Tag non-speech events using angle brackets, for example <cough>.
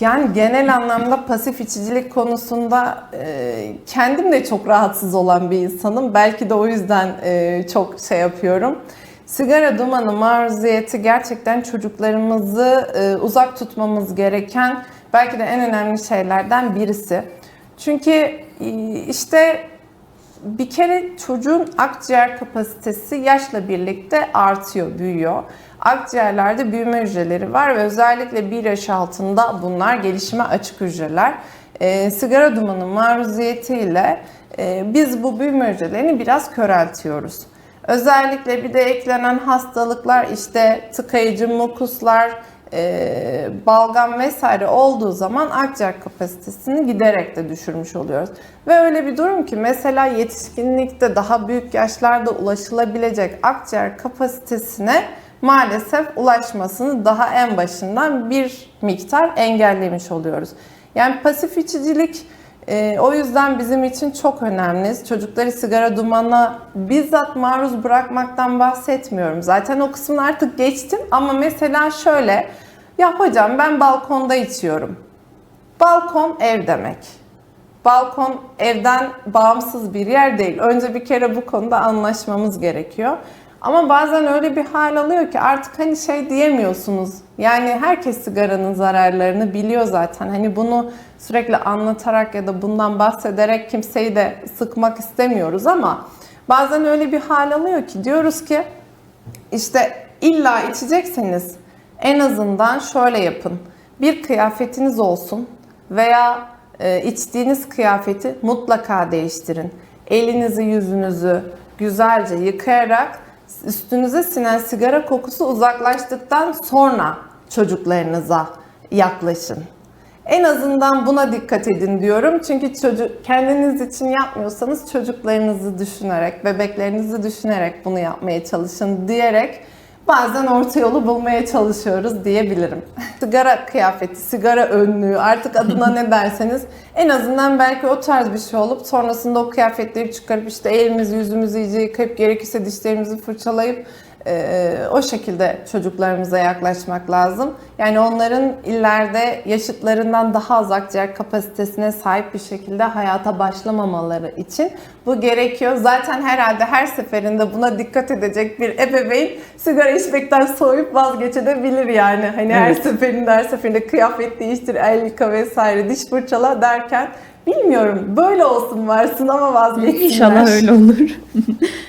Yani genel anlamda pasif içicilik konusunda e, kendim de çok rahatsız olan bir insanım. Belki de o yüzden e, çok şey yapıyorum. Sigara dumanı maruziyeti gerçekten çocuklarımızı e, uzak tutmamız gereken belki de en önemli şeylerden birisi. Çünkü e, işte bir kere çocuğun akciğer kapasitesi yaşla birlikte artıyor, büyüyor. Akciğerlerde büyüme hücreleri var ve özellikle 1 yaş altında bunlar gelişime açık hücreler. Ee, sigara dumanı maruziyetiyle e, biz bu büyüme hücrelerini biraz köreltiyoruz. Özellikle bir de eklenen hastalıklar işte tıkayıcı mukuslar, e, balgam vesaire olduğu zaman akciğer kapasitesini giderek de düşürmüş oluyoruz. Ve öyle bir durum ki mesela yetişkinlikte daha büyük yaşlarda ulaşılabilecek akciğer kapasitesine maalesef ulaşmasını daha en başından bir miktar engellemiş oluyoruz. Yani pasif içicilik e, o yüzden bizim için çok önemli. Çocukları sigara dumanına bizzat maruz bırakmaktan bahsetmiyorum. Zaten o kısmını artık geçtim ama mesela şöyle ya hocam ben balkonda içiyorum. Balkon ev demek. Balkon evden bağımsız bir yer değil. Önce bir kere bu konuda anlaşmamız gerekiyor. Ama bazen öyle bir hal alıyor ki artık hani şey diyemiyorsunuz. Yani herkes sigaranın zararlarını biliyor zaten. Hani bunu sürekli anlatarak ya da bundan bahsederek kimseyi de sıkmak istemiyoruz ama bazen öyle bir hal alıyor ki diyoruz ki işte illa içecekseniz en azından şöyle yapın. Bir kıyafetiniz olsun veya e, içtiğiniz kıyafeti mutlaka değiştirin. Elinizi, yüzünüzü güzelce yıkayarak üstünüze sinen sigara kokusu uzaklaştıktan sonra çocuklarınıza yaklaşın. En azından buna dikkat edin diyorum. Çünkü çocuk kendiniz için yapmıyorsanız çocuklarınızı düşünerek, bebeklerinizi düşünerek bunu yapmaya çalışın diyerek bazen orta yolu bulmaya çalışıyoruz diyebilirim. <laughs> sigara kıyafeti, sigara önlüğü artık adına ne <laughs> derseniz en azından belki o tarz bir şey olup sonrasında o kıyafetleri çıkarıp işte elimizi yüzümüzü iyice yıkayıp gerekirse dişlerimizi fırçalayıp e, o şekilde çocuklarımıza yaklaşmak lazım. Yani onların ileride yaşıtlarından daha az akciğer kapasitesine sahip bir şekilde hayata başlamamaları için bu gerekiyor. Zaten herhalde her seferinde buna dikkat edecek bir ebeveyn sigara içmekten soğuyup vazgeçebilir yani. Hani her Evet. seferinde her seferinde kıyafet değiştir, el yıka vesaire, diş fırçala derken bilmiyorum böyle olsun varsın ama vazgeçsinler. İnşallah öyle olur. <laughs>